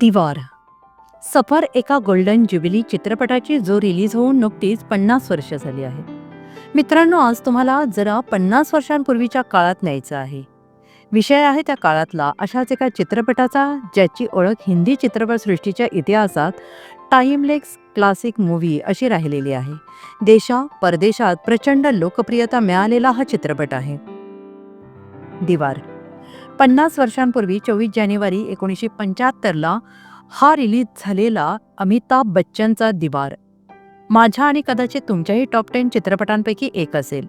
दिवार. सफर एका golden jubilee चित्रपटाची जो रिलीज होऊन नुकतीच पन्नास वर्ष झाली आहे. मित्रांनो आज तुम्हाला जरा पन्नास वर्षांपूर्वीच्या काळात न्यायचं आहे. विषय आहे त्या काळातला अशाच एका चित्रपटाचा ज्याची ओळख हिंदी चित्रपटसृष्टीच्या इतिहासात टाईमलेक्स क्लासिक मूव्ही अशी राहिलेली आहे. देशा परदेशात प्रचंड लोकप्रियता मिळालेला हा चित्रपट आहे. दिवार. पन्नास वर्षांपूर्वी चोवीस जानेवारी एकोणीसशे पंच्याहत्तरला हा रिलीज झालेला अमिताभ बच्चनचा दिवार. माझ्या आणि कदाचित तुमच्याही टॉप टेन चित्रपटांपैकी एक असेल.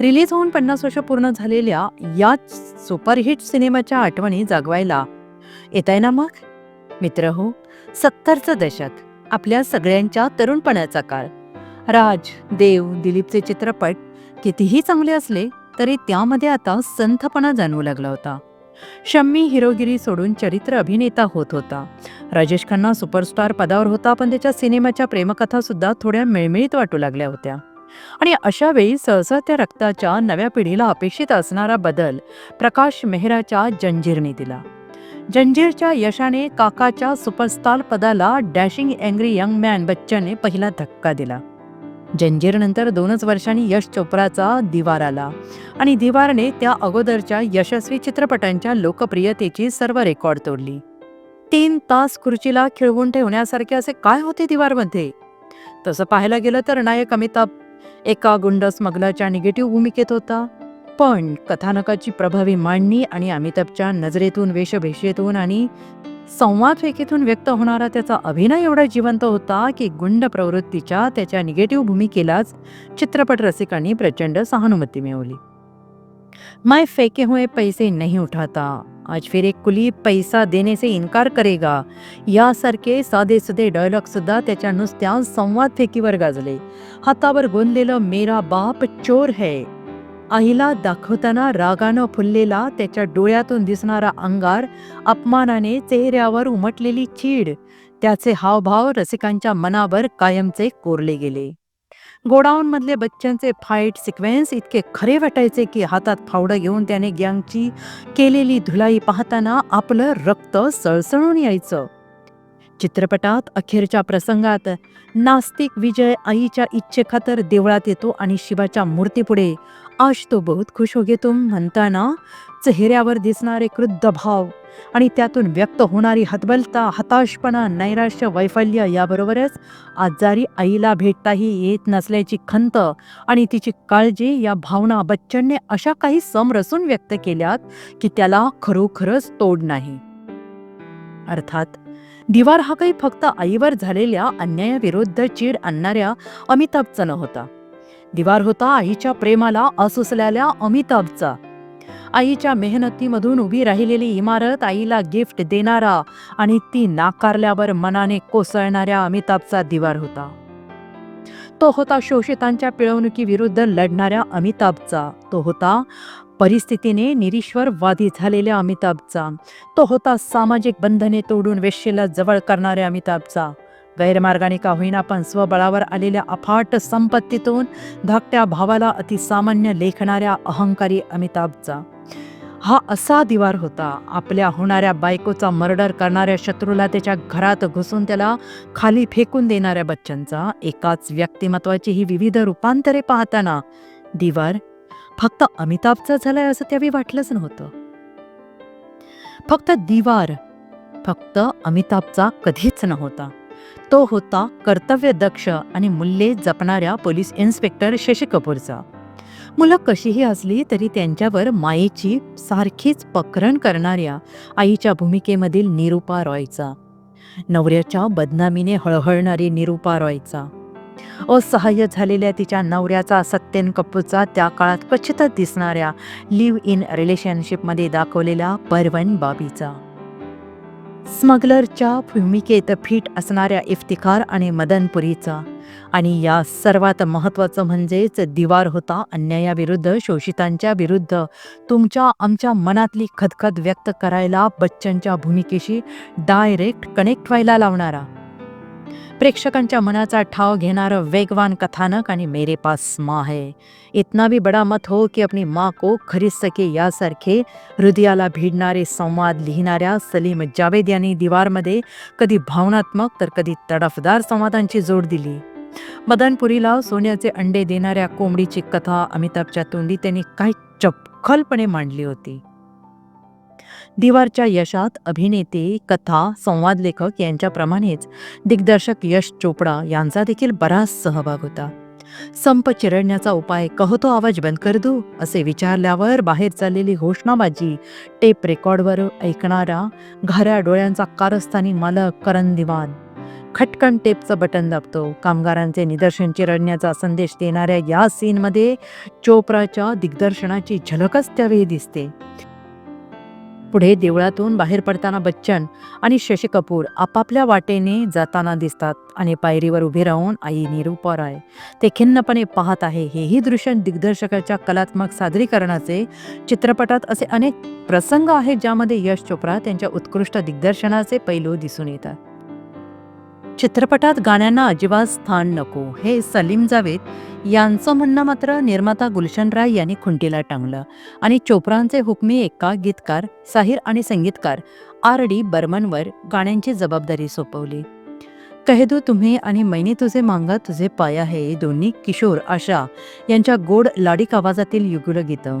रिलीज होऊन पन्नास वर्ष पूर्ण झालेल्या या सुपरहिट सिनेमाच्या आठवणी जागवायला येत आहे ना मग? मित्र हो सत्तरचं दशक आपल्या सगळ्यांच्या तरुणपणाचा काळ. राज देव दिलीपचे चित्रपट कितीही चांगले असले तरी त्यामध्ये आता संथपणा जाणवू लागला होता. शम्मी हिरोगिरी सोडून चरित्र अभिनेता होत होता. राजेश खन्ना सुपरस्टार पदावर होता पण त्याच्या सिनेमाच्या प्रेमकथा सुद्धा थोड्या मिळमिळीत वाटू लागल्या होत्या. आणि अशा वेळी सहसा रक्ताच्या नव्या पिढीला अपेक्षित असणारा बदल प्रकाश मेहराच्या जंजीरने दिला. जंजीरच्या यशाने काकाच्या सुपरस्टार पदाला डॅशिंग अँग्री यंग मॅन बच्चनने पहिला धक्का दिला. जंजीरनंतर दोनच वर्षांनी यश चोप्राचा दिवार आला. आणि दिवारने त्या अगोदरच्या यशस्वी चित्रपटांच्या लोकप्रियतेची सर्व रेकॉर्ड तोडली. तीन तास खुर्चीला खिळवून ठेवण्यासारखे असे काय होते दिवारमध्ये? तसं पाहायला गेलं तर नायक अमिताभ एका गुंड स्मगलाच्या निगेटिव्ह भूमिकेत होता. पण कथानकाची प्रभावी मांडणी आणि अमिताभच्या नजरेतून वेशभेषेतून आणि संवाद फेकीतून व्यक्त होणारा त्याचा अभिनय एवढा जिवंत होता की गुंड प्रवृत्तीच्या त्याच्या निगेटिव्ह भूमिकेलाच चित्रपट रसिकांनी प्रचंड सहानुभूती मिळवली. मैं फेके हुए पैसे नहीं उठाता. आज फिर एक कुली पैसा देने से इन्कार करेगा. यासारखे साधे सुधे डायलॉग सुद्धा त्याच्या नुसत्या संवाद फेकीवर गाजले. हातावर गोंदलेलं मेरा बाप चोर है. आईला दाखवताना रागानं फुललेला त्याच्या डोळ्यातून दिसणारा अंगार अपमानाने चेहऱ्यावर उमटलेली चीड. त्याचे हावभाव रसिकांच्या मनावर कायमचे कोरले गेले. गोडाऊनमधले बच्चनचे फाईट सिक्वेन्स इतके खरे वाटायचे की हातात फावडं घेऊन त्याने गँगची केलेली धुलाई पाहताना आपलं रक्त सळसळून यायचं. चित्रपटात अखेरच्या प्रसंगात नास्तिक विजय आईच्या इच्छेखातर देवळात येतो आणि शिवाच्या मूर्तीपुढे आज तो बहुत खुश हो गे तुम म्हणताना चेहऱ्यावर दिसणारे क्रुद्ध भाव आणि त्यातून व्यक्त होणारी हतबलता हताशपणा नैराश्य वैफल्य याबरोबरच आजारी आईला भेटताही येत नसल्याची खंत आणि तिची काळजी या भावना बच्चनने अशा काही समरसून व्यक्त केल्यात की त्याला खरोखरच तोड नाही. अर्थात दिवार हा काही फक्त आईवर झालेल्या अन्यायाविरुद्ध चीड आणणाऱ्या अमिताभचा नव्हता दिवार होता आईच्या प्रेमाला असुसलेल्या अमिताभचा. आईच्या मेहनतीमधून उभी राहिलेली इमारत आईला गिफ्ट देणारा आणि ती नाकारल्यावर मनाने कोसळणाऱ्या अमिताभचा दिवार होता. तो होता शोषितांच्या पिळवणुकीविरुद्ध लढणाऱ्या अमिताभचा. तो होता परिस्थितीने निरीश्वरवादी झालेल्या अमिताभचा. तो होता सामाजिक बंधने तोडून वेश्येला जवळ करणाऱ्या अमिताभचा. गैरमार्गाने का होईना पण स्वबळावर आलेल्या अफाट संपत्तीतून धाकट्या भावाला अतिसामान्य लेखणाऱ्या अहंकारी अमिताभचा. हा असा दिवार होता आपल्या होणाऱ्या बायकोचा मर्डर करणाऱ्या शत्रूला त्याच्या घरात घुसून त्याला खाली फेकून देणाऱ्या बच्चनचा एकाच व्यक्तिमत्वाची ही विविध रूपांतरे पाहताना दिवार फक्त अमिताभचा झालाय असं त्यावेळी वाटलंच नव्हतं. फक्त दिवार फक्त अमिताभचा कधीच नव्हता. तो होता कर्तव्यदक्ष आणि मूल्ये जपणाऱ्या पोलीस इन्स्पेक्टर शशी कपूरचा. मुलं कशीही असली तरी त्यांच्यावर मायेची सारखीच पकरण करणाऱ्या आईच्या भूमिकेमधील निरुपा रॉयचा. नवऱ्याच्या बदनामीने हळहळणारी निरुपा रॉयचा. असहाय्य झालेल्या तिच्या नवऱ्याचा सत्यन कपूरचा त्या काळात क्वचितच दिसणाऱ्या लिव्ह इन रिलेशनशिपमध्ये दाखवलेला परवन बाबीचा. स्मगलरच्या भूमिकेत फिट असणाऱ्या इफ्तिखार आणि मदनपुरीचा. आणि या सर्वात महत्त्वाचं म्हणजेच दिवार होता अन्यायाविरुद्ध शोषितांच्या विरुद्ध. तुमच्या आमच्या मनातली खदखद व्यक्त करायला बच्चनच्या भूमिकेशी डायरेक्ट कनेक्ट व्हायला लावणारा. प्रेक्षकांच्या मनाचा ठाव घेणारं वेगवान कथानक आणि मेरे पास माँ है. इतना भी बडा मत हो की अपनी माँ को खरीद सके यासारखे हृदयाला भिडणारे संवाद लिहिणाऱ्या सलीम जावेद यांनी दिवारमध्ये कधी भावनात्मक तर कधी तडफदार संवादांची जोड दिली. मदनपुरीला सोन्याचे अंडे देणाऱ्या कोंबडीची कथा अमिताभच्या तोंडी त्यांनी काही चपखलपणे मांडली होती. दिवारच्या यशात अभिनेते कथा संवाद लेखक यांच्याप्रमाणेच दिग्दर्शक यश चोपडा यांचा देखील बराच सहभाग होता. संप चिरडण्याचा उपाय कहो तो आवाज बंद कर दू असे विचारल्यावर बाहेर चाललेली घोषणाबाजी टेप रेकॉर्डवर ऐकणारा घाऱ्या डोळ्यांचा कारस्थानी मालक करण दिवान खटकन टेपचं बटन दाबतो. कामगारांचे निदर्शन चिरडण्याचा संदेश देणाऱ्या या सीनमध्ये चोप्राच्या दिग्दर्शनाची झलकच त्यावेळी दिसते. पुढे देवळातून बाहेर पडताना बच्चन आणि शशी कपूर आपापल्या वाटेने जाताना दिसतात आणि पायरीवर उभे राहून आई निरूपा राय ते खिन्नपणे पाहत आहे. हेही दृश्य दिग्दर्शकाच्या कलात्मक सादरीकरणाचे चित्रपटात असे अनेक प्रसंग आहेत ज्यामध्ये यश चोप्रा त्यांच्या उत्कृष्ट दिग्दर्शनाचे पैलू दिसून येतात. चित्रपटात गाण्यांना अजिबात स्थान नको. हे सलीम जावेद यांचं म्हणणं मात्र निर्माता गुलशन राय यांनी खुंटीला टांगलं. आणि चोप्रांचे हुकमी एका गीतकार साहिर आणि संगीतकार आर डी बर्मनवर गाण्यांची जबाबदारी सोपवली. कहेदू तुम्ही आणि मैने तुझे मांगा तुझे पाया हे दोन्ही किशोर आशा यांच्या गोड लाडीक आवाजातील युगुल गीतं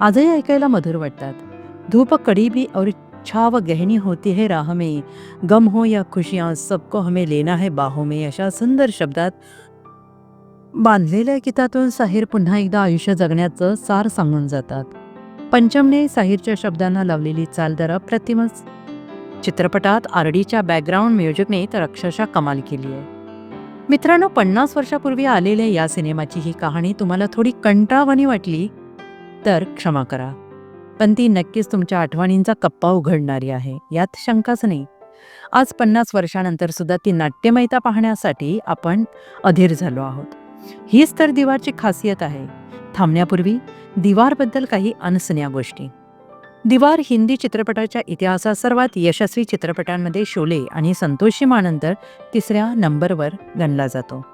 आजही ऐकायला मधुर वाटतात. धूप कड़ी भी और छाव गहनी होती है राह में। गम हो या खुशियां सबको हमें लेना है बाहों में। अशा सुंदर शब्दात बांधलेल्या गीतातून साहिर पुन्हा एकदा आयुष्य जगण्याचं सार सांगून जातात. पंचमने साहिरच्या शब्दांना लावलेली चाल दर अप्रतिमच चित्रपटात आरडीच्या बॅकग्राऊंड म्युझिकने तर अक्षरशः कमाल केली आहे. मित्रांनो पन्नास वर्षापूर्वी आलेल्या या सिनेमाची ही कहाणी तुम्हाला थोडी कंटाळवाणी वाटली तर क्षमा करा. पण ती नक्कीच तुमच्या आठवणींचा कप्पा उघडणारी आहे. यात शंकाच नाही. आज पन्नास वर्षानंतर सुद्धा ती नाट्यमयता पाहण्यासाठी आपण अधीर झालो आहोत. हीच तर दिवारची खासियत आहे. थांबण्यापूर्वी दिवारबद्दल काही अनसन्या गोष्टी. दिवार हिंदी चित्रपटाच्या इतिहासात सर्वात यशस्वी चित्रपटांमध्ये शोले आणि संतोषी मानंतर तिसऱ्या नंबरवर गणला जातो.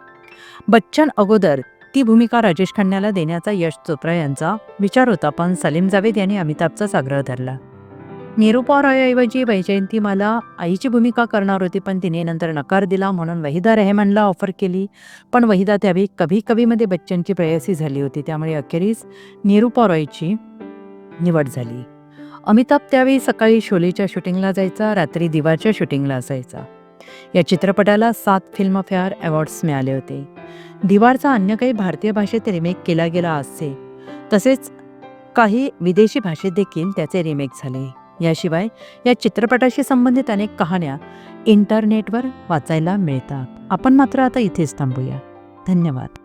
बच्चन अगोदर ती भूमिका राजेश खन्नाला देण्याचा यश चोप्रा यांचा विचार होता पण सलीम जावेद यांनी अमिताभचाच आग्रह धरला. निरुपा रॉयऐवजी वैजयंती मला आईची भूमिका करणार होती पण तिने नंतर नकार दिला म्हणून वहिदा रेहमानला ऑफर केली. पण वहिदा त्यावेळी कभी कभीमध्ये बच्चनची प्रेयसी झाली होती त्यामुळे अखेरीस निरुपा रॉयची निवड झाली. अमिताभ त्यावेळी सकाळी शोलेच्या शूटिंगला जायचा रात्री दिवारच्या शूटिंगला असायचा. या चित्रपटाला सात फिल्मफेअर अवॉर्ड्स मिळाले होते. दिवारचा अन्य काही भारतीय भाषेत रिमेक केला गेला असे. तसेच काही विदेशी भाषेत देखील त्याचे रिमेक झाले. याशिवाय या चित्रपटाशी संबंधित अनेक कहाण्या इंटरनेटवर वाचायला मिळतात. आपण मात्र आता इथेच थांबूया. धन्यवाद.